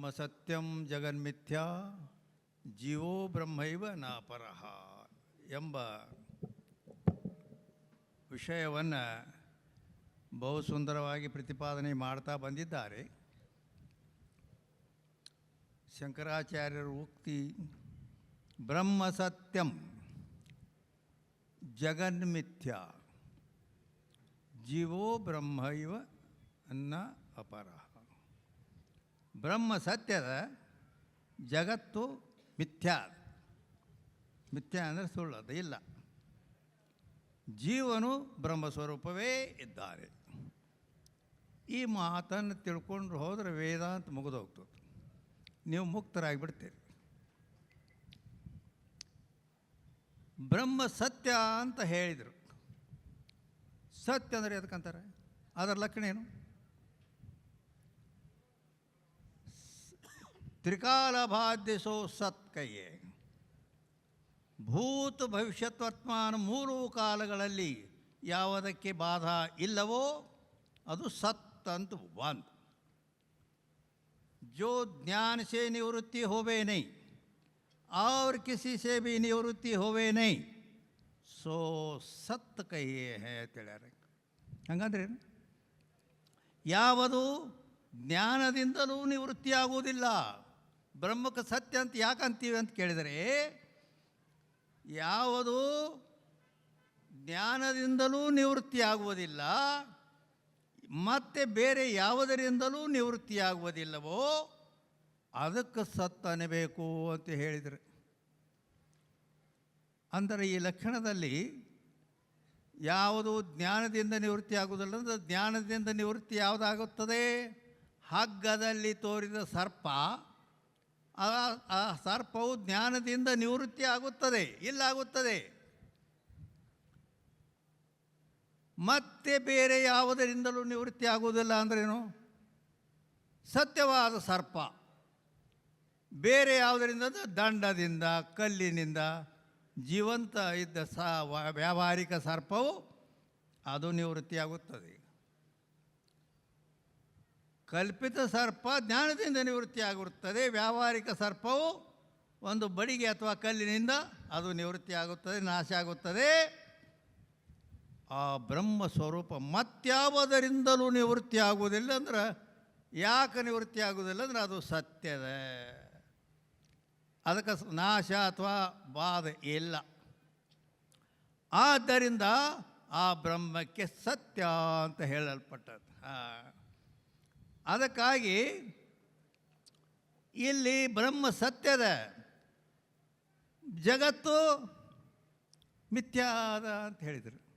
ಬ್ರಹ್ಮ ಸತ್ಯಂ ಜಗನ್ಮಿಥ್ಯಾ ಜೀವೋ ಬ್ರಹ್ಮೈವ ನಾಪರಹ ಎಂಬ ವಿಷಯವನ್ನು ಬಹು ಸುಂದರವಾಗಿ ಪ್ರತಿಪಾದನೆ ಮಾಡ್ತಾ ಬಂದಿದ್ದಾರೆ. ಶಂಕರಾಚಾರ್ಯರ ಉಕ್ತಿ, ಬ್ರಹ್ಮ ಸತ್ಯಂ ಜಗನ್ಮಿಥ್ಯ, ಜೀವೋ ಬ್ರಹ್ಮೈವ ಅನ್ನ ಅಪರಹ. ಬ್ರಹ್ಮ ಸತ್ಯದ ಜಗತ್ತು ಮಿಥ್ಯಾ ಮಿಥ್ಯಾ ಅಂದರೆ ಸುಳ್ಳದು ಇಲ್ಲ. ಜೀವನು ಬ್ರಹ್ಮ ಸ್ವರೂಪವೇ ಇದ್ದಾರೆ. ಈ ಮಾತನ್ನು ತಿಳ್ಕೊಂಡು ಹೋದರೆ ವೇದಾಂತ ಮುಗಿದೋಗ್ತದೆ. ನೀವು ಮುಕ್ತರಾಗಿಬಿಡ್ತೀರಿ. ಬ್ರಹ್ಮ ಸತ್ಯ ಅಂತ ಹೇಳಿದರು. ಸತ್ಯ ಅಂದರೆ ಎದಕ್ಕಂತಾರೆ ಅದರ ಲಕ್ಷಣ ಏನು? ತ್ರಿಕಾಲಬಾಧ್ಯಸೋ ಸತ್ಕಯ್ಯೆ ಭೂತ ಭವಿಷ್ಯತ್ ವರ್ತಮಾನ ಮೂರು ಕಾಲಗಳಲ್ಲಿ ಯಾವುದಕ್ಕೆ ಬಾಧ ಇಲ್ಲವೋ ಅದು ಸತ್ ಅಂತ ಒಂದು जो ज्ञान से निवृत्ति होवे नहीं और किसी से भी निवृत्ति होवे नहीं सो ಸತ್ ಕಹಿಯೇ ಹೇ ಅಂತೇಳ್ಯಾರ ಹಂಗಂದ್ರೆ ಏನು? ಯಾವುದು ಜ್ಞಾನದಿಂದಲೂ ನಿವೃತ್ತಿ ಬ್ರಹ್ಮಕ್ಕೆ ಸತ್ಯ ಅಂತ ಯಾಕೆ ಅಂತೀವಿ ಅಂತ ಕೇಳಿದರೆ, ಯಾವುದು ಜ್ಞಾನದಿಂದಲೂ ನಿವೃತ್ತಿ ಆಗುವುದಿಲ್ಲ ಮತ್ತೆ ಬೇರೆ ಯಾವುದರಿಂದಲೂ ನಿವೃತ್ತಿಯಾಗುವುದಿಲ್ಲವೋ, ಅದಕ್ಕೆ ಸತ್ ಬೇಕು ಅಂತ ಹೇಳಿದರು. ಅಂದರೆ ಈ ಲಕ್ಷಣದಲ್ಲಿ ಯಾವುದು ಜ್ಞಾನದಿಂದ ನಿವೃತ್ತಿ ಆಗುವುದಿಲ್ಲ ಅಂದರೆ ಜ್ಞಾನದಿಂದ ನಿವೃತ್ತಿ ಯಾವುದಾಗುತ್ತದೆ? ಹಗ್ಗದಲ್ಲಿ ತೋರಿದ ಸರ್ಪ. ಆ ಸರ್ಪವು ಜ್ಞಾನದಿಂದ ನಿವೃತ್ತಿ ಆಗುತ್ತದೆ. ಇಲ್ಲಾಗುತ್ತದೆ. ಮತ್ತೆ ಬೇರೆ ಯಾವುದರಿಂದಲೂ ನಿವೃತ್ತಿ ಆಗುವುದಿಲ್ಲ ಅಂದ್ರೇನು? ಸತ್ಯವಾದ ಸರ್ಪ. ಬೇರೆ ಯಾವುದರಿಂದ? ದಂಡದಿಂದ, ಕಲ್ಲಿನಿಂದ ಜೀವಂತ ಇದ್ದ ಸ ವ್ಯಾವಹಾರಿಕ ಸರ್ಪವು ಅದು ನಿವೃತ್ತಿಯಾಗುತ್ತದೆ ಕಲ್ಪಿತ ಸರ್ಪ ಜ್ಞಾನದಿಂದ ನಿವೃತ್ತಿ ಆಗಿರುತ್ತದೆ ವ್ಯಾವಹಾರಿಕ ಸರ್ಪವು ಒಂದು ಬಡಿಗೆ ಅಥವಾ ಕಲ್ಲಿನಿಂದ ಅದು ನಿವೃತ್ತಿ ಆಗುತ್ತದೆ ನಾಶ ಆಗುತ್ತದೆ ಆ ಬ್ರಹ್ಮ ಸ್ವರೂಪ ಮತ್ಯಾವುದರಿಂದಲೂ ನಿವೃತ್ತಿ ಆಗುವುದಿಲ್ಲ ಅಂದ್ರೆ ಯಾಕೆ ನಿವೃತ್ತಿ ಆಗುವುದಿಲ್ಲ ಅಂದ್ರೆ ಅದು ಸತ್ಯದ. ಅದಕ್ಕೆ ನಾಶ ಅಥವಾ ಬಾಧ ಇಲ್ಲ. ಆದ್ದರಿಂದ ಆ ಬ್ರಹ್ಮಕ್ಕೆ ಸತ್ಯ ಅಂತ ಹೇಳಲ್ಪಟ್ಟದ್ದು. ಆ. ಅದಕ್ಕಾಗಿ ಇಲ್ಲಿ ಬ್ರಹ್ಮ ಸತ್ಯದ ಜಗತ್ತು ಮಿಥ್ಯಾದ ಅಂತ ಹೇಳಿದರು.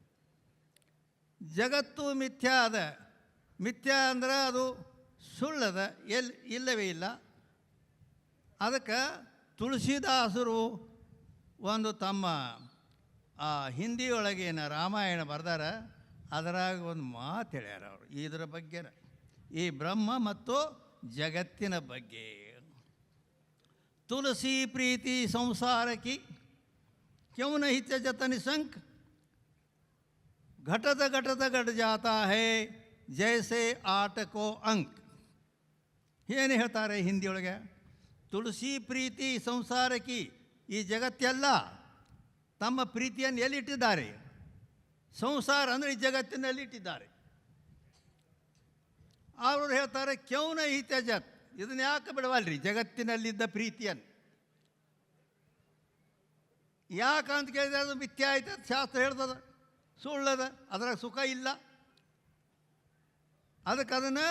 ಜಗತ್ತು ಮಿಥ್ಯಾದ, ಮಿಥ್ಯಾ ಅಂದ್ರೆ ಅದು ಸುಳ್ಳದ, ಎಲ್, ಇಲ್ಲವೇ ಇಲ್ಲ. ಅದಕ್ಕೆ ತುಳಸಿದಾಸರು ಒಂದು ತಮ್ಮ, ಆ, ಹಿಂದಿಯೊಳಗೇನ ರಾಮಾಯಣ ಬರ್ದಾರ, ಅದರಾಗ ಒಂದು ಮಾತು ಹೇಳ್ಯಾರ ಅವರು, ಇದರ ಬಗ್ಗೆ ಈ ಬ್ರಹ್ಮ ಮತ್ತು ಜಗತ್ತಿನ ಬಗ್ಗೆ ತುಳಸಿ ಪ್ರೀತಿ ಸಂಸಾರಕಿ ಕ್ಯೂ ನಹಿ ತ್ಯಜತ ನಿಸಂಕ್ घटत घटत घट जाता है ಜೈಸೆ ಆಟಕೋ ಅಂಕ್ ಏನು ಹೇಳ್ತಾರೆ ಹಿಂದಿಯೊಳಗೆ ತುಳಸಿ ಪ್ರೀತಿ ಸಂಸಾರಕಿ ಈ ಜಗತ್ತೆಲ್ಲ ತಮ್ಮ ಪ್ರೀತಿಯನ್ನು ಎಲ್ಲಿಟ್ಟಿದ್ದಾರೆ ಸಂಸಾರ ಅಂದರೆ ಈ ಜಗತ್ತಿನಲ್ಲಿ ಇಟ್ಟಿದ್ದಾರೆ ಅವರು ಹೇಳ್ತಾರೆ, ಕ್ಯೌನ ಈ ತ್ಯಜತ್ ಇದನ್ನ ಯಾಕೆ ಬಿಡವಲ್ರಿ? ಜಗತ್ತಿನಲ್ಲಿದ್ದ ಪ್ರೀತಿಯನ್ನು ಯಾಕಂತ ಕೇಳಿದ್ರೆ ಅದು ಮಿಥ್ಯಾ ಆಯ್ತದ ಶಾಸ್ತ್ರ ಹೇಳ್ತದ. ಸುಳ್ಳದ, ಅದರಾಗ ಸುಖ ಇಲ್ಲ. ಅದಕ್ಕೆ ಅದನ್ನು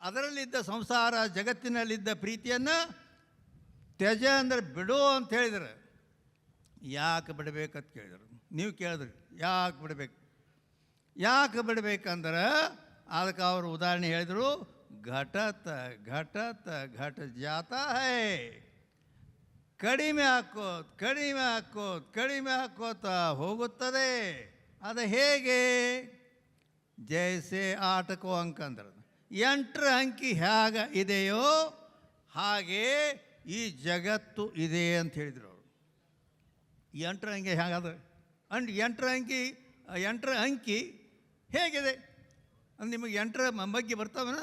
ಅದರಲ್ಲಿದ್ದ ಸಂಸಾರ, ಜಗತ್ತಿನಲ್ಲಿದ್ದ ಪ್ರೀತಿಯನ್ನು ತ್ಯಜ ಅಂದರೆ ಬಿಡು ಅಂತ ಹೇಳಿದ್ರು. ಯಾಕೆ ಬಿಡಬೇಕಂತ ಕೇಳಿದರು. ನೀವು ಕೇಳಿದ್ರಿ, ಯಾಕೆ ಬಿಡಬೇಕು? ಯಾಕೆ ಬಿಡಬೇಕಂದ್ರೆ ಅದಕ್ಕೆ ಅವರು ಉದಾಹರಣೆ ಹೇಳಿದರು, ಘಟತ ಘಟತ, ಘಟ ಜಾತ ಹೈ. ಕಡಿಮೆ ಹಾಕೋತ್ ಕಡಿಮೆ ಹಾಕೋತ್, ಕಡಿಮೆ ಹಾಕೋತ ಹೋಗುತ್ತದೆ. ಅದು ಹೇಗೆ? ಜೈಸೆ ಆಟಕೋ ಅಂಕ ಎಂಟ್ರ ಎಂಟರ ಅಂಕಿ ಹೇಗ ಇದೆಯೋ ಹಾಗೆ ಈ ಜಗತ್ತು ಇದೆ ಅಂತ ಹೇಳಿದರು ಅವರು. ಎಂಟರ ಅಂಕಿ ಹೇಗದ? ಅಂಡ್ ಎಂಟ್ರ ಅಂಕಿ ಎಂಟ್ರ ಅಂಕಿ ಹೇಗಿದೆ? ಅಂದ್ರೆ ನಿಮಗೆ ಎಂಟರ ಮಂಬಗ್ಗಿ ಬಗ್ಗೆ ಬರ್ತಾವನ?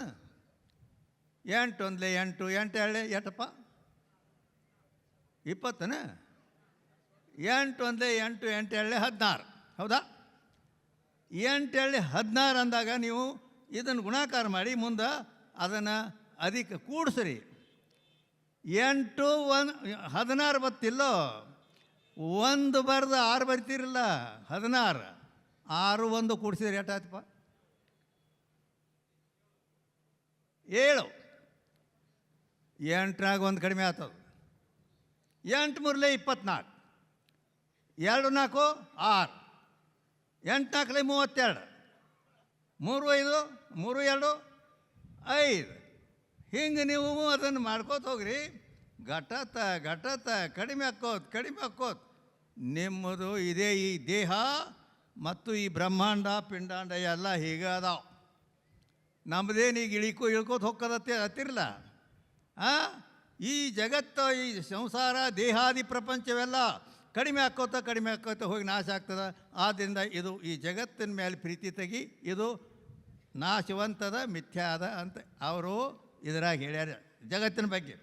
ಎಂಟು ಒಂದ್ಲೆ ಎಂಟು ಎಂಟು ಎಳ್ಳೆ ಎಂಟಪ್ಪ? ಇಪ್ಪತ್ತನ? ಎಂಟು ಒಂದ್ಲೆ ಎಂಟು ಎಂಟು ಎಳ್ಳೆ ಹದಿನಾರು. ಹೌದಾ? ಎಂಟು ಎಳ್ಳೆ ಹದಿನಾರು ಅಂದಾಗ ನೀವು ಇದನ್ನು ಗುಣಾಕಾರ ಮಾಡಿ ಮುಂದೆ ಅದನ್ನು ಅಧಿಕ ಕೂಡಿಸ್ರಿ. ಎಂಟು ಒನ್, ಹದಿನಾರು ಬತ್ತಿಲ್ಲೋ? ಒಂದು ಬರ್ದು ಆರು ಬರ್ತಿರಲ್ಲ, ಹದಿನಾರು. ಆರು ಒಂದು ಕೂಡಿಸಿದ್ರೆ ಎಷ್ಟಾಯ್ತಪ್ಪ? ಏಳು. ಎಂಟ್ರಾಗ ಒಂದು ಕಡಿಮೆ ಆಗ್ತದೆ ಎಂಟು ಮೂರಲೆ ಇಪ್ಪತ್ನಾಲ್ಕು ಎರಡು ನಾಲ್ಕು ಆರು. ಎಂಟು ನಾಲ್ಕಲೆ ಮೂವತ್ತೆರಡು. ಮೂರು ಐದು, ಮೂರು ಎರಡು, ಐದು. ಹಿಂಗೆ ನೀವು ಅದನ್ನು ಮಾಡ್ಕೋತ ಹೋಗ್ರಿ. ಘಟತ ಘಟತ, ಕಡಿಮೆ ಹಾಕೋದು ಕಡಿಮೆ ಹಾಕೋದು ನಿಮ್ಮದು ಇದೇ ಈ ದೇಹ ಮತ್ತು ಈ ಬ್ರಹ್ಮಾಂಡ, ಪಿಂಡಾಂಡ ಎಲ್ಲ ಹೀಗೆ ಅದಾವ. ನಮ್ಮದೇನು ಈಗ ಇಳಿಕೋ ಇಳ್ಕೋತ ಹೋಗ್ಕದತ್ತೆ ಹತ್ತಿರಲ್ಲ ಹಾಂ ಈ ಜಗತ್ತು, ಈ ಸಂಸಾರ, ದೇಹಾದಿ ಪ್ರಪಂಚವೆಲ್ಲ ಕಡಿಮೆ ಹಾಕೋತ ಕಡಿಮೆ ಹಾಕೋತ ಹೋಗಿ ನಾಶ ಆಗ್ತದೆ. ಆದ್ದರಿಂದ ಇದು ಈ ಜಗತ್ತಿನ ಮೇಲೆ ಪ್ರೀತಿ ತೆಗಿ, ಇದು ನಾಶವಂತದ, ಮಿಥ್ಯಾದ ಅಂತ ಅವರು ಇದ್ರಾಗ ಹೇಳ್ಯಾರ ಜಗತ್ತಿನ ಬಗ್ಗೆ.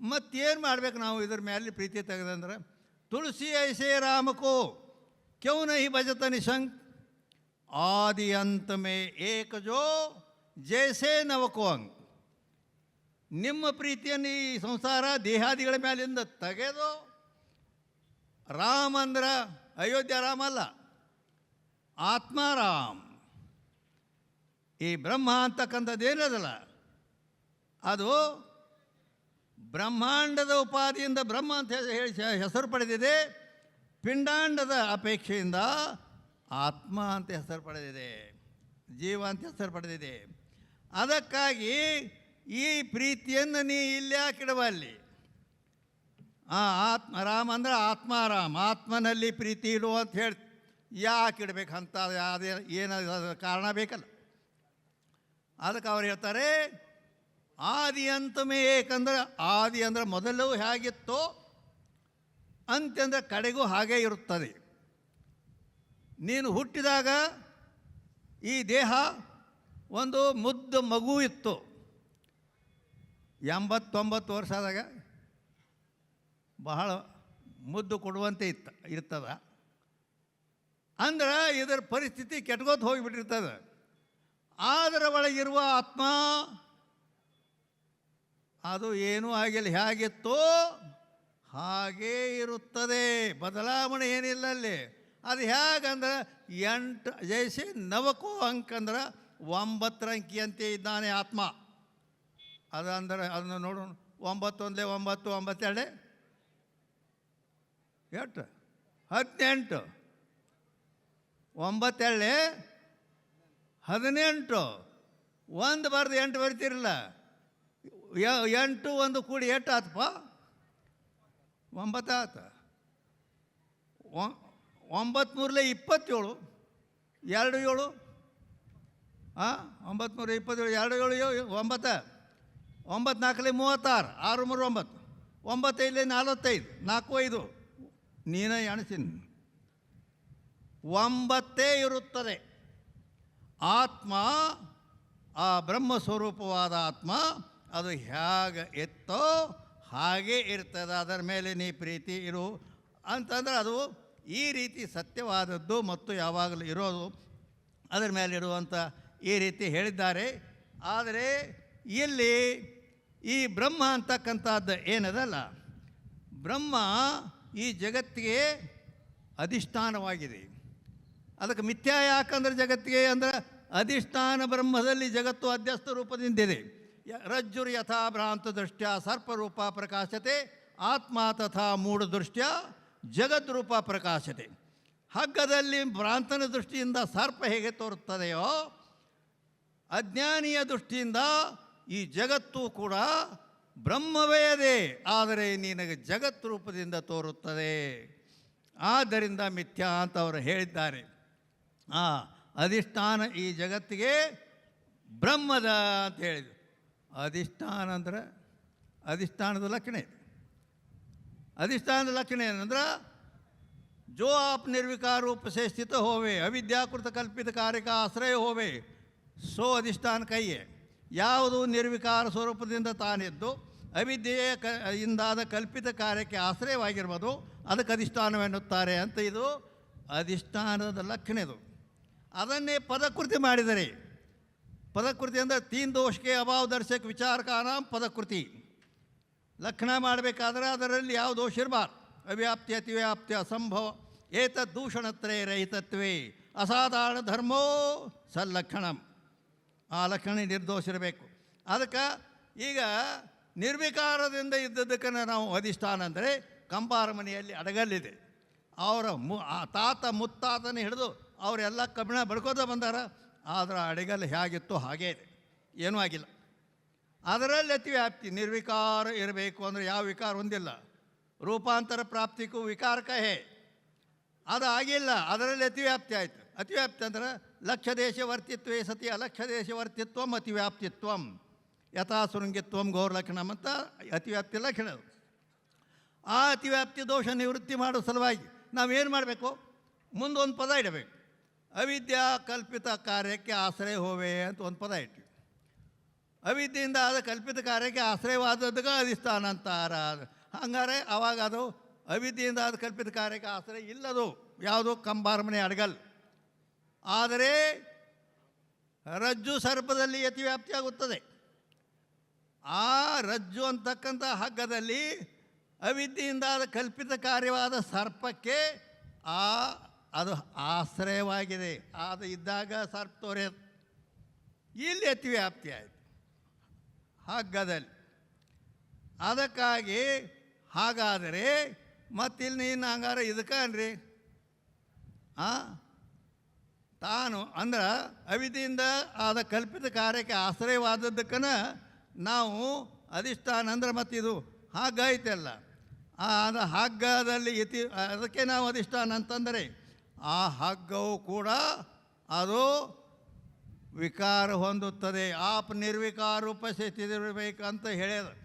ಮತ್ತೇನು ಮಾಡ್ಬೇಕು ನಾವು ಇದ್ರ ಮೇಲೆ ಪ್ರೀತಿ ತೆಗೆದಂದ್ರೆ, ತುಳಸಿ ಐಸೆ ರಾಮಕೋ, ಕ್ಯೌನ ಈ ಭಜತ ನಿಶಂಕ್ ಆದಿ ಅಂತ ಮೇ ಏಕ ಜೋ ಜೈಸೆ ನವಕೋಂಗ್ ನಿಮ್ಮ ಪ್ರೀತಿಯನ್ನು ಈ ಸಂಸಾರ ದೇಹಾದಿಗಳ ಮೇಲಿಂದ ತೆಗೆದು ರಾಮ ಅಂದ್ರೆ ಅಯೋಧ್ಯ ರಾಮ ಅಲ್ಲ ಆತ್ಮಾರಾಮ್ ಈ ಬ್ರಹ್ಮ ಅಂತಕ್ಕಂಥದ್ದು ಏನದಲ್ಲ ಅದು ಬ್ರಹ್ಮಾಂಡದ ಉಪಾದಿಯಿಂದ ಬ್ರಹ್ಮ ಅಂತ ಹೇಳಿ ಹೆಸರು ಪಡೆದಿದೆ, ಪಿಂಡಾಂಡದ ಅಪೇಕ್ಷೆಯಿಂದ ಆತ್ಮ ಅಂತ ಹೆಸರು ಪಡೆದಿದೆ, ಜೀವ ಅಂತ ಹೆಸರು ಪಡೆದಿದೆ. ಅದಕ್ಕಾಗಿ ಈ ಪ್ರೀತಿಯನ್ನು ನೀ ಇಲ್ಲಿ ಹಾಕಿಡುವಲ್ಲಿ ಆ ಆತ್ಮ ರಾಮ ಅಂದ್ರೆ ಆತ್ಮಾರಾಮ ಆತ್ಮನಲ್ಲಿ ಪ್ರೀತಿ ಇಡು ಅಂತ ಹೇಳಿ ಇಡಬೇಕಂತ ಅದೇ ಏನಾದ ಕಾರಣ ಬೇಕಲ್ಲ. ಅದಕ್ಕೆ ಅವ್ರು ಹೇಳ್ತಾರೆ, ಆದಿ ಅಂತಮೇ ಏಕಂದ್ರೆ, ಆದಿ ಅಂದ್ರೆ ಮೊದಲು ಹೇಗಿತ್ತೋ ಅಂತ್ಯಂದ್ರೆ ಕಡೆಗೂ ಹಾಗೇ ಇರುತ್ತದೆ. ನೀನು ಹುಟ್ಟಿದಾಗ ಈ ದೇಹ ಒಂದು ಮುದ್ದು ಮಗು ಇತ್ತು. ಎಂಬತ್ತೊಂಬತ್ತು ವರ್ಷ ಆದಾಗ ಬಹಳ ಮುದ್ದು ಕೊಡುವಂತೆ ಇತ್ತು, ಇರ್ತದ. ಅಂದ್ರೆ ಇದರ ಪರಿಸ್ಥಿತಿ ಕೆಟ್ಕೋತ ಹೋಗಿಬಿಟ್ಟಿರ್ತದೆ. ಅದರ ಒಳಗಿರುವ ಆತ್ಮ ಅದು ಏನೂ ಆಗಿಲ್ಲ, ಹೇಗಿತ್ತೋ ಹಾಗೇ ಇರುತ್ತದೆ. ಬದಲಾವಣೆ ಏನಿಲ್ಲ ಅಲ್ಲಿ. ಅದು ಹೇಗಂದ್ರೆ ಎಂಟು ನವಕೋ ಅಂಕ ಅಂದ್ರೆ ಒಂಬತ್ತರ ಅಂಕಿಯಂತೆ ಇದ್ದಾನೆ ಆತ್ಮ. ಅದು ಅಂದ್ರೆ ಅದನ್ನು ನೋಡೋಣ ಒಂಬತ್ತೊಂದಲೇ ಒಂಬತ್ತು, ಒಂಬತ್ತೆರಡೇ. ಎಷ್ಟು ಹದಿನೆಂಟು. ಒಂಬತ್ತೆರಡೆ, ಹದಿನೆಂಟು. ಒಂದು ಬಾರ್ದು ಎಂಟು ಬರ್ತಿರಲ್ಲ. ಎಂಟು ಒಂದು ಕೂಡಿ ಎಷ್ಟು ಆತಪ್ಪ ಒಂಬತ್ತು ಆತ ಒಂಬತ್ತು ಮೂರಲೆ ಇಪ್ಪತ್ತೇಳು, ಎರಡು ಏಳು ಹಾಂ ಒಂಬತ್ಮೂರು ಇಪ್ಪತ್ತೇಳು, ಎರಡು ಏಳು ಒಂಬತ್ತು ನಾಲ್ಕಲೆ ಮೂವತ್ತಾರು ಆರು ಮೂರು ಒಂಬತ್ತು ಒಂಬತ್ತೈದು ನಲವತ್ತೈದು, ನಾಲ್ಕು ಐದು, ನೀನೇ ಎಣಿಸಿನ. ಒಂಬತ್ತೇ ಇರುತ್ತದೆ. ಆತ್ಮ, ಆ ಬ್ರಹ್ಮ ಸ್ವರೂಪವಾದ ಆತ್ಮ, ಅದು ಹೇಗೆ ಎತ್ತೋ ಹಾಗೇ ಇರ್ತದೆ. ಅದರ ಮೇಲೆ ನೀ ಪ್ರೀತಿ ಇರು ಅಂತಂದ್ರೆ ಅದು ಈ ರೀತಿ ಸತ್ಯವಾದದ್ದು ಮತ್ತು ಯಾವಾಗಲೂ ಇರೋದು ಅದರ ಮೇಲೆ ಇರುವಂಥ ಈ ರೀತಿ ಹೇಳಿದ್ದಾರೆ. ಆದರೆ ಇಲ್ಲಿ ಈ ಬ್ರಹ್ಮ ಅಂತಕ್ಕಂಥದ್ದು ಏನದಲ್ಲ? ಬ್ರಹ್ಮ ಈ ಜಗತ್ತಿಗೆ ಅಧಿಷ್ಠಾನವಾಗಿದೆ. ಅದಕ್ಕೆ ಮಿಥ್ಯಾ ಯಾಕಂದ್ರೆ ಜಗತ್ತಿಗೆ ಅಂದ್ರೆ ಅಧಿಷ್ಠಾನ ಬ್ರಹ್ಮದಲ್ಲಿ ಜಗತ್ತು ಅಧ್ಯಸ್ಥ ರೂಪದಿಂದಿದೆ. ರಜ್ಜುರ್ ಯಥಾ ಭ್ರಾಂತ ದೃಷ್ಟ್ಯ ಸರ್ಪರೂಪ ಪ್ರಕಾಶತೆ, ಆತ್ಮ ತಥಾ ಮೂಢ ದೃಷ್ಟ್ಯ ಜಗದ್ರೂಪ ಪ್ರಕಾಶತೆ. ಹಗ್ಗದಲ್ಲಿ ಭ್ರಾಂತನ ದೃಷ್ಟಿಯಿಂದ ಸರ್ಪ ಹೇಗೆ ತೋರುತ್ತದೆಯೋ, ಅಜ್ಞಾನಿಯ ದೃಷ್ಟಿಯಿಂದ ಈ ಜಗತ್ತು ಕೂಡ ಬ್ರಹ್ಮವೇ ಅದೇ. ಆದರೆ ನಿನಗೆ ಜಗತ್ ರೂಪದಿಂದ ತೋರುತ್ತದೆ. ಆದ್ದರಿಂದ ಮಿಥ್ಯಾ ಅಂತ ಅವರು ಹೇಳಿದ್ದಾರೆ. ಆ ಅಧಿಷ್ಠಾನ ಈ ಜಗತ್ತಿಗೆ ಬ್ರಹ್ಮದ ಅಂತ ಹೇಳಿದರು. ಅಧಿಷ್ಠಾನ ಅಂದ್ರೆ ಅಧಿಷ್ಠಾನದ ಲಕ್ಷಣ ಇದೆ. ಅಧಿಷ್ಠಾನದ ಲಕ್ಷಣ ಏನಂದ್ರೆ, ಜೋ ಆಪ್ ನಿರ್ವಿಕಾರ ಉಪಸೆ ಸ್ಥಿತ ಹೋವೆ, ಅವಿದ್ಯಾಕೃತ ಕಲ್ಪಿತ ಕಾರ್ಯಕ ಆಶ್ರಯ ಹೋವೆ, ಸೋ ಅಧಿಷ್ಠಾನ ಕೈಯೇ. ಯಾವುದು ನಿರ್ವಿಕಾರ ಸ್ವರೂಪದಿಂದ ತಾನಿದ್ದು, ಅವಿದ್ಯೆಯ ಕ, ಇಂದಾದ ಕಲ್ಪಿತ ಕಾರ್ಯಕ್ಕೆ ಆಶ್ರಯವಾಗಿರ್ಬೋದು, ಅದಕ್ಕೆ ಅಧಿಷ್ಠಾನವೆನ್ನುತ್ತಾರೆ ಅಂತ ಇದು ಅಧಿಷ್ಠಾನದ ಲಕ್ಷಣ ಇದು. ಅದನ್ನೇ ಪದಕೃತಿ ಮಾಡಿದರೆ, ಪದಕೃತಿ ಅಂದರೆ ತೀನ್ ದೋಷಕ್ಕೆ ಅಭಾವ ದರ್ಶಕ ವಿಚಾರಕಾನ ಪದಕೃತಿ. ಲಕ್ಷಣ ಮಾಡಬೇಕಾದ್ರೆ ಅದರಲ್ಲಿ ಯಾವ ದೋಷ ಇರಬಾರ್ದು ಅವ್ಯಾಪ್ತಿ ಅತಿವ್ಯಾಪ್ತಿ ಅಸಂಭವ ಏತದ್ ದೂಷಣತ್ರೇ ರಹಿತತ್ವೇ. ಅಸಾಧಾರಣ ಧರ್ಮೋ ಸಲ್ಲಕ್ಷಣಂ. ಆ ಲಕ್ಷಣ ನಿರ್ದೋಷ ಇರಬೇಕು. ಅದಕ್ಕೆ ಈಗ ನಿರ್ವಿಕಾರದಿಂದ ಇದ್ದದಕ್ಕೆ ನಾವು ಅಧಿಷ್ಠಾನ ಅಂದರೆ ಕಂಬಾರ ಮನೆಯಲ್ಲಿ ಅಡಗಲ್ಲಿದೆ. ಅವರ ಮು ತಾತ ಮುತ್ತಾತನ ಹಿಡಿದು ಅವರೆಲ್ಲ ಕಬ್ಬಿಣ ಬಡ್ಕೋತಾ ಬಂದಾರ. ಆದರೆ ಅಡಗಲ್ ಹೇಗಿತ್ತು ಹಾಗೇ ಇದೆ. ಏನೂ ಆಗಿಲ್ಲ. ಅದರಲ್ಲಿ ಅತಿವ್ಯಾಪ್ತಿ ನಿರ್ವಿಕಾರ ಇರಬೇಕು ಅಂದರೆ ಯಾವ ವಿಕಾರ ಹೊಂದಿಲ್ಲ. ರೂಪಾಂತರ ಪ್ರಾಪ್ತಿಗೂ ವಿಕಾರಕ ಹೇ ಅದು ಆಗಿಲ್ಲ, ಅದರಲ್ಲಿ ಅತಿವ್ಯಾಪ್ತಿ ಆಯಿತು. ಅತಿವ್ಯಾಪ್ತಿ ಅಂದರೆ ಲಕ್ಷ ದೇಶ ವರ್ತಿತ್ವೇ ಸತಿ ಅಲಕ್ಷ ವರ್ತಿತ್ವಂ ಅತಿವ್ಯಾಪ್ತಿತ್ವಂ ಯಥಾ ಶೃಂಗಿತ್ವಂ ಗೌರಲಕ್ಷಣಂ ಅಂತ ಅತಿವ್ಯಾಪ್ತಿ ಲಕ್ಷಣ ಆ ಅತಿವ್ಯಾಪ್ತಿ ದೋಷ ನಿವೃತ್ತಿ ಮಾಡೋ ಸಲುವಾಗಿ ನಾವೇನು ಮಾಡಬೇಕು? ಮುಂದೊಂದು ಪದ ಇಡಬೇಕು. ಅವಿದ್ಯಾ ಕಲ್ಪಿತ ಕಾರ್ಯಕ್ಕೆ ಆಶ್ರಯ ಹೋವೆ ಅಂತ ಒಂದು ಪದ ಇಟ್ಟಿವಿ ಅವಿದ್ಯೆಯಿಂದ ಆದ ಕಲ್ಪಿತ ಕಾರ್ಯಕ್ಕೆ ಆಶ್ರಯವಾದದ್ದಕ್ಕೆ ಅಧಿಷ್ಠಾನ ಅಂತಾರ ಹಂಗಾರೆ ಅವಾಗ ಅದು ಅವಿದ್ಯೆಯಿಂದ ಆದ ಕಲ್ಪಿತ ಕಾರ್ಯಕ್ಕೆ ಆಶ್ರಯ ಇಲ್ಲದು. ಯಾವುದು? ಕಂಬಾರಮನೆ ಅಡಗಲ್. ಆದರೆ ರಜ್ಜು ಸರ್ಪದಲ್ಲಿ ಯತಿವ್ಯಾಪ್ತಿಯಾಗುತ್ತದೆ. ಆ ರಜ್ಜು ಅಂತಕ್ಕಂಥ ಹಗ್ಗದಲ್ಲಿ ಅವಿದ್ಯೆಯಿಂದಾದ ಕಲ್ಪಿತ ಕಾರ್ಯವಾದ ಸರ್ಪಕ್ಕೆ ಆ, ಅದು ಆಶ್ರಯವಾಗಿದೆ. ಅದು ಇದ್ದಾಗ ಸರ್ಪ ತೋರೆ ಇಲ್ಲಿ ಅತಿವ್ಯಾಪ್ತಿ ಆಯಿತು ಹಗ್ಗದಲ್ಲಿ. ಅದಕ್ಕಾಗಿ ಹಾಗಾದರೆ ಮತ್ತಿಲ್ಲಿ ನೀನು ಹಂಗಾರೆ ಇದಕ್ಕನ್ರಿ ಆ? ತಾನು ಅಂದ್ರೆ ಅವಿದಿಯಿಂದ ಆದ ಕಲ್ಪಿತ ಕಾರ್ಯಕ್ಕೆ ಆಶ್ರಯವಾದದ್ದಕ್ಕನ ನಾವು ಅಧಿಷ್ಠಾನ ಅಂದ್ರೆ ಮತ್ತಿದು ಹಗ್ಗ ಐತಲ್ಲ. ಆ ಅದು ಹಗ್ಗದಲ್ಲಿ ಇತಿ, ಅದಕ್ಕೆ ನಾವು ಅಧಿಷ್ಠಾನ ಅಂತಂದರೆ ಆ ಹಗ್ಗವು ಕೂಡ ಅದು ವಿಕಾರ ಹೊಂದುತ್ತದೆ. ಆಪ್ ನಿರ್ವಿಕಾರ ಉಪಸ್ಥಿತಿರಬೇಕಂತ ಹೇಳ್ಯದ.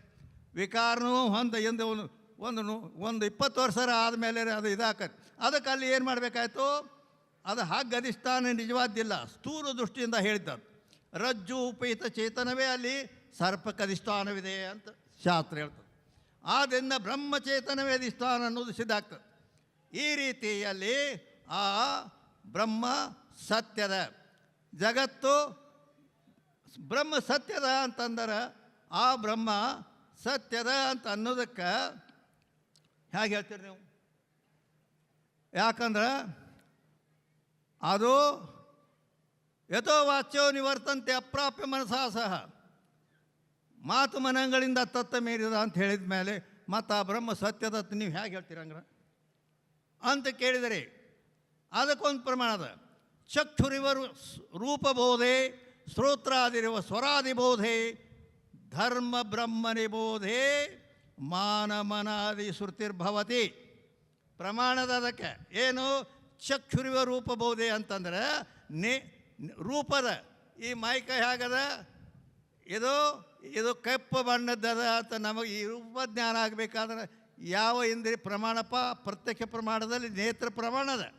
ವಿಕಾರನೂ ಹೊಂದ ಎಂದು ಒಂದು ಒಂದು ಒಂದು ಇಪ್ಪತ್ತು ವರ್ಷ ಆದಮೇಲೆ ಅದು ಇದಾಕತ್ತೆ ಅದಕ್ಕೆ ಅಲ್ಲಿ ಏನು ಮಾಡಬೇಕಾಯ್ತು? ಅದು ಹಾಗೆ ಅಧಿಷ್ಠಾನ ನಿಜವಾದ್ದಿಲ್ಲ. ಸ್ಥೂಲ ದೃಷ್ಟಿಯಿಂದ ಹೇಳಿದ್ದದು ರಜ್ಜು ಉಪಯುತ ಚೇತನವೇ ಅಲ್ಲಿ ಸರ್ಪಕ್ಕೆ ಅಧಿಷ್ಠಾನವಿದೆ ಅಂತ ಶಾಸ್ತ್ರ ಹೇಳ್ತದೆ. ಆದ್ದರಿಂದ ಬ್ರಹ್ಮಚೇತನವೇ ಅಧಿಷ್ಠಾನ ಅನ್ನೋದು ಸಿದ್ಧ ಈ ರೀತಿಯಲ್ಲಿ ಆ ಬ್ರಹ್ಮ ಸತ್ಯದ ಜಗತ್ತು ಬ್ರಹ್ಮ ಸತ್ಯದ ಅಂತಂದರೆ, ಆ ಬ್ರಹ್ಮ ಸತ್ಯದ ಅಂತ ಅನ್ನೋದಕ್ಕೆ ಹೇಗೆ ಹೇಳ್ತೀರಿ ನೀವು? ಯಾಕಂದ್ರೆ ಅದು ಯಥೋ ವಾಚ್ಯೋ ನಿವರ್ತಂತೆ ಅಪ್ರಾಪ್ಯ ಮನಸಾ ಸಹ. ಮಾತು ಮನಗಳಿಂದ ತತ್ತ ಮೀರಿದ ಅಂತ ಹೇಳಿದ ಮೇಲೆ ಮತ್ತು ಆ ಬ್ರಹ್ಮ ಸತ್ಯದ ನೀವು ಹೇಗೆ ಹೇಳ್ತೀರಂಗ್ರ ಅಂತ ಕೇಳಿದರೆ ಅದಕ್ಕೊಂದು ಪ್ರಮಾಣದ ಚಕ್ಷುರಿವರು ರೂಪಬೋಧೆ ಶ್ರೋತ್ರಾದಿರುವ ಸ್ವರಾದಿಬೋಧೆ, ಧರ್ಮ ಬ್ರಹ್ಮನಿಬೋಧೆ ಮಾನಮನಾದಿ ಶ್ರುತಿರ್ಭವತಿ. ಪ್ರಮಾಣದ ಅದಕ್ಕೆ. ಏನು? ಚಕ್ಷುರಿವ ರೂಪಬೋಧೆ ಅಂತಂದ್ರೆ ನಿ, ರೂಪದ. ಈ ಮೈಕ ಹೇಗದ? ಇದು ಇದು ಕಪ್ಪು ಬಣ್ಣದ್ದದ ಅಂತ ನಮಗೆ ಈ ರೂಪ ಜ್ಞಾನ ಆಗಬೇಕಾದ್ರೆ ಯಾವ ಇಂದ್ರಿಯ ಪ್ರಮಾಣಪ್ಪ ಪ್ರತ್ಯಕ್ಷ ಪ್ರಮಾಣದಲ್ಲಿ ನೇತ್ರ ಪ್ರಮಾಣದ.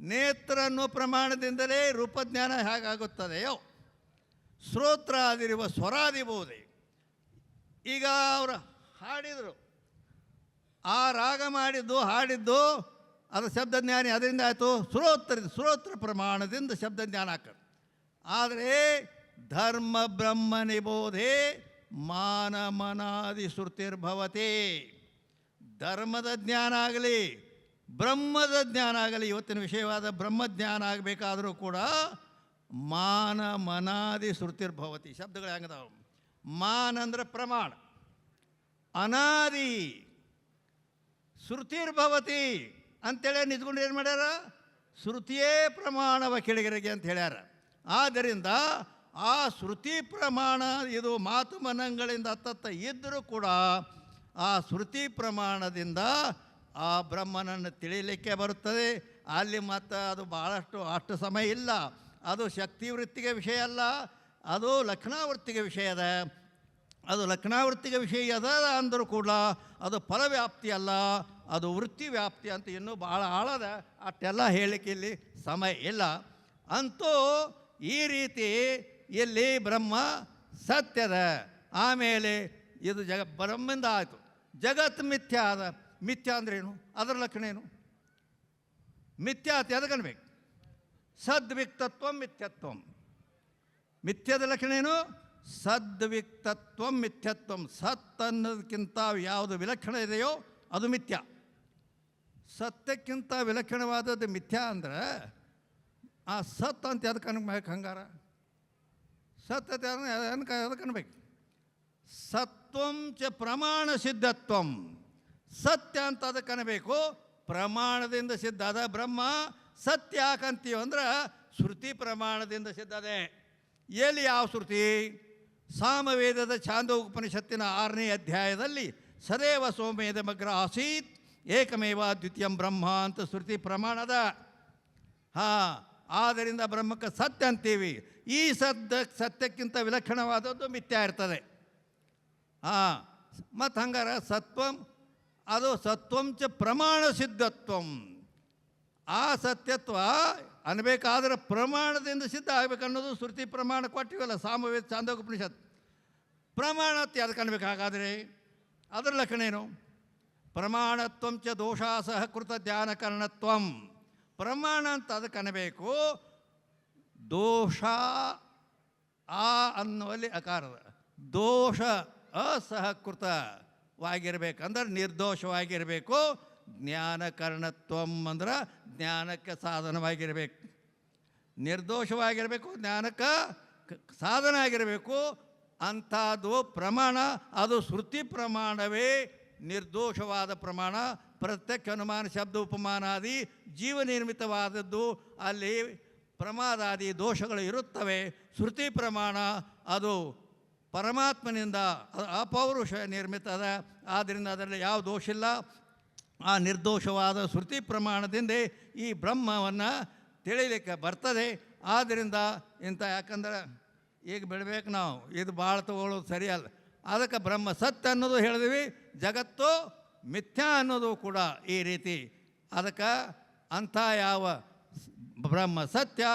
ನೇತ್ರ ಅನ್ನೋ ಪ್ರಮಾಣದಿಂದಲೇ ರೂಪಜ್ಞಾನ ಹೇಗಾಗುತ್ತದೆಯೋ? ಶ್ರೋತ್ರಾದಿರುವ ಸ್ವರಾದಿಬೋಧೆ ಈಗ ಅವರು ಹಾಡಿದರು. ಆ ರಾಗ ಮಾಡಿದ್ದು, ಹಾಡಿದ್ದು, ಅದು ಶಬ್ದಜ್ಞಾನಿ, ಅದರಿಂದ ಆಯಿತು ಶ್ರೋತ್ರ ಶ್ರೋತ್ರ ಪ್ರಮಾಣದಿಂದ ಶಬ್ದಜ್ಞಾನ ಆಗ್ತದೆ ಆದರೆ ಧರ್ಮ ಬ್ರಹ್ಮ ನಿಬೋಧೆ ಮಾನ ಮನಾದಿ ಶ್ರುತಿರ್ಭವತಿ ಧರ್ಮದ ಜ್ಞಾನ ಆಗಲಿ ಬ್ರಹ್ಮದ ಜ್ಞಾನ ಆಗಲಿ, ಇವತ್ತಿನ ವಿಷಯವಾದ ಬ್ರಹ್ಮಜ್ಞಾನ ಆಗಬೇಕಾದರೂ ಕೂಡ ಮಾನ ಮನಾದಿ ಶ್ರುತಿರ್ಭವತಿ ಶಬ್ದಗಳು ಹೆಂಗದಾವ? ಮಾನ ಅಂದರೆ ಪ್ರಮಾಣ. ಅನಾದಿ ಶ್ರುತಿರ್ಭವತಿ ಅಂತೇಳಿ ನಿಂತ್ಕೊಂಡು ಏನು ಮಾಡ್ಯಾರ? ಶ್ರುತಿಯೇ ಪ್ರಮಾಣವ ಕೆಳಗರಿಗೆ ಅಂತ ಹೇಳ್ಯಾರ. ಆದ್ದರಿಂದ ಆ ಶ್ರುತಿ ಪ್ರಮಾಣ, ಇದು ಮಾತು ಮನಗಳಿಂದ ಅತ್ತತ್ತ ಇದ್ದರೂ ಕೂಡ ಆ ಶ್ರುತಿ ಪ್ರಮಾಣದಿಂದ ಆ ಬ್ರಹ್ಮನನ್ನು ತಿಳಿಯಲಿಕ್ಕೆ ಬರುತ್ತದೆ. ಅಲ್ಲಿ ಮತ್ತು ಅದು ಭಾಳಷ್ಟು ಅಷ್ಟು ಸಮಯ ಇಲ್ಲ. ಅದು ಶಕ್ತಿ ವೃತ್ತಿಗೆ ವಿಷಯ ಅಲ್ಲ. ಅದು ಲಕ್ಷಣಾವೃತ್ತಿಗೆ ವಿಷಯ ಅದ. ಅದು ಲಕ್ಷಣಾವೃತ್ತಿಗೆ ವಿಷಯ ಅದ ಅಂದರೂ ಕೂಡ ಅದು ಫಲವ್ಯಾಪ್ತಿ ಅಲ್ಲ. ಅದು ವೃತ್ತಿ ವ್ಯಾಪ್ತಿ ಅಂತ ಇನ್ನೂ ಭಾಳ ಆಳದ ಅಷ್ಟೆಲ್ಲ ಹೇಳಲಿಕ್ಕೆ ಇಲ್ಲಿ ಸಮಯ ಇಲ್ಲ. ಅಂತೂ ಈ ರೀತಿ ಇಲ್ಲಿ ಬ್ರಹ್ಮ ಸತ್ಯದ. ಆಮೇಲೆ ಇದು ಜಗ ಬ್ರಹ್ಮಿಂದ ಆಯಿತು ಜಗತ್ ಮಿಥ್ಯ ಅದ ಮಿಥ್ಯ ಅಂದ್ರೇನು? ಅದರ ಲಕ್ಷಣ ಏನು? ಮಿಥ್ಯ ಅಂತ ಎದಕ್ಕೆ ಅನ್ಬೇಕು ಸದ್ವಿಕ್ತತ್ವ ಮಿಥ್ಯತ್ವ. ಮಿಥ್ಯದ ಲಕ್ಷಣ ಏನು? ಸದ್ವಿಕ್ತತ್ವ ಮಿಥ್ಯತ್ವಂ. ಸತ್ ಅನ್ನೋದಕ್ಕಿಂತ ಯಾವುದು ವಿಲಕ್ಷಣ ಇದೆಯೋ ಅದು ಮಿಥ್ಯ. ಸತ್ಯಕ್ಕಿಂತ ವಿಲಕ್ಷಣವಾದದ್ದು ಮಿಥ್ಯ ಅಂದ್ರೆ ಆ ಸತ್ ಅಂತ ಅನ್ಬೇಕು ಹಂಗಾರ? ಸತ್ ಅಂತ ಅದಕ್ಕೆ ಸತ್ವಂಚ ಪ್ರಮಾಣ ಸಿದ್ಧತ್ವಂ. ಸತ್ಯ ಅಂತ ಅದಕ್ಕೆ ಅನ್ನಬೇಕು ಪ್ರಮಾಣದಿಂದ ಸಿದ್ಧ ಅದ ಬ್ರಹ್ಮ ಸತ್ಯ ಯಾಕಂತೀವಿ ಅಂದ್ರೆ ಶ್ರುತಿ ಪ್ರಮಾಣದಿಂದ ಸಿದ್ಧ ಅದೇ ಎಲ್ಲಿ ಯಾವ ಶ್ರುತಿ? ಸಾಮವೇದದ ಛಾಂದೋಪನಿಷತ್ತಿನ ಆರನೇ ಅಧ್ಯಾಯದಲ್ಲಿ ಸದೇವ ಸೋಮೇದ ಮಗ್ರ ಆಸೀತ್, ಏಕಮೇವ ದ್ವಿತೀಯಂ ಬ್ರಹ್ಮ ಅಂತ ಶ್ರುತಿ ಪ್ರಮಾಣದ ಹಾಂ, ಆದ್ದರಿಂದ ಬ್ರಹ್ಮಕ್ಕೆ ಸತ್ಯ ಅಂತೀವಿ. ಈ ಸದ್ದ ಸತ್ಯಕ್ಕಿಂತ ವಿಲಕ್ಷಣವಾದದ್ದು ಮಿಥ್ಯ ಇರ್ತದೆ. ಹಾಂ ಮತ್ತು ಹಂಗಾರ ಸತ್ವಂ ಅದು ಸತ್ವಂಚ ಪ್ರಮಾಣ ಸಿದ್ಧತ್ವಂ. ಆ ಸತ್ಯತ್ವ ಅನ್ಬೇಕಾದ್ರೆ ಪ್ರಮಾಣದಿಂದ ಸಿದ್ಧ ಆಗ್ಬೇಕು ಅನ್ನೋದು ಶ್ರುತಿ ಪ್ರಮಾಣ ಕೊಟ್ಟಿವಲ್ಲ ಸಾಮವೇದ ಚಾಂದೋಪನಿಷತ್. ಪ್ರಮಾಣ ಅಂತ ಅದಕ್ಕೆ ಹಾಗಾದರೆ ಅದರ ಲಕ್ಷಣ ಏನು? ಪ್ರಮಾಣತ್ವಂ ಚ ದೋಷಾ ಸಹಕೃತ ಧ್ಯಾನಕರಣತ್ವಂ. ಪ್ರಮಾಣ ಅಂತ ಅದಕ್ಕೆ ಅನ್ನಬೇಕು ದೋಷ ಆ ಅನ್ನುವಲ್ಲಿ ಅಕಾರದ. ದೋಷ ಅಸಹಕೃತವಾಗಿರ್ಬೇಕಂದ್ರೆ ನಿರ್ದೋಷವಾಗಿರಬೇಕು. ಜ್ಞಾನಕರಣತ್ವಂ ಅಂದ್ರೆ ಜ್ಞಾನಕ್ಕೆ ಸಾಧನವಾಗಿರಬೇಕು. ನಿರ್ದೋಷವಾಗಿರಬೇಕು, ಜ್ಞಾನಕ್ಕೆ ಸಾಧನ ಆಗಿರಬೇಕು ಅಂಥದ್ದು ಪ್ರಮಾಣ, ಅದು ಶ್ರುತಿ ಪ್ರಮಾಣವೇ ನಿರ್ದೋಷವಾದ ಪ್ರಮಾಣ. ಪ್ರತ್ಯಕ್ಷ ಅನುಮಾನ, ಶಬ್ದ ಉಪಮಾನಾದಿ ಜೀವನಿರ್ಮಿತವಾದದ್ದು. ಅಲ್ಲಿ ಪ್ರಮಾದಾದಿ ದೋಷಗಳು ಇರುತ್ತವೆ. ಶ್ರುತಿ ಪ್ರಮಾಣ, ಅದು ಪರಮಾತ್ಮನಿಂದ ಅಪೌರುಷ ಅಪೌರುಷ ನಿರ್ಮಿತದ ಆದ್ದರಿಂದ ಅದರಲ್ಲಿ ಯಾವ ದೋಷ ಇಲ್ಲ. ಆ ನಿರ್ದೋಷವಾದ ಶ್ರುತಿ ಪ್ರಮಾಣದಿಂದ ಈ ಬ್ರಹ್ಮವನ್ನು ತಿಳಿಲಿಕ್ಕೆ ಬರ್ತದೆ. ಆದ್ದರಿಂದ ಇಂಥ ಯಾಕಂದ್ರೆ ಈಗ ಬಿಡಬೇಕು ನಾವು. ಇದು ಭಾಳ ತಗೊಳ್ಳೋದು ಸರಿಯಲ್ಲ. ಅದಕ್ಕೆ ಬ್ರಹ್ಮ ಸತ್ಯ ಅನ್ನೋದು ಹೇಳಿದ್ವಿ. ಜಗತ್ತು ಮಿಥ್ಯಾ ಅನ್ನೋದು ಕೂಡ ಈ ರೀತಿ. ಅದಕ್ಕೆ ಅಂಥ ಯಾವ ಬ್ರಹ್ಮ ಸತ್ಯ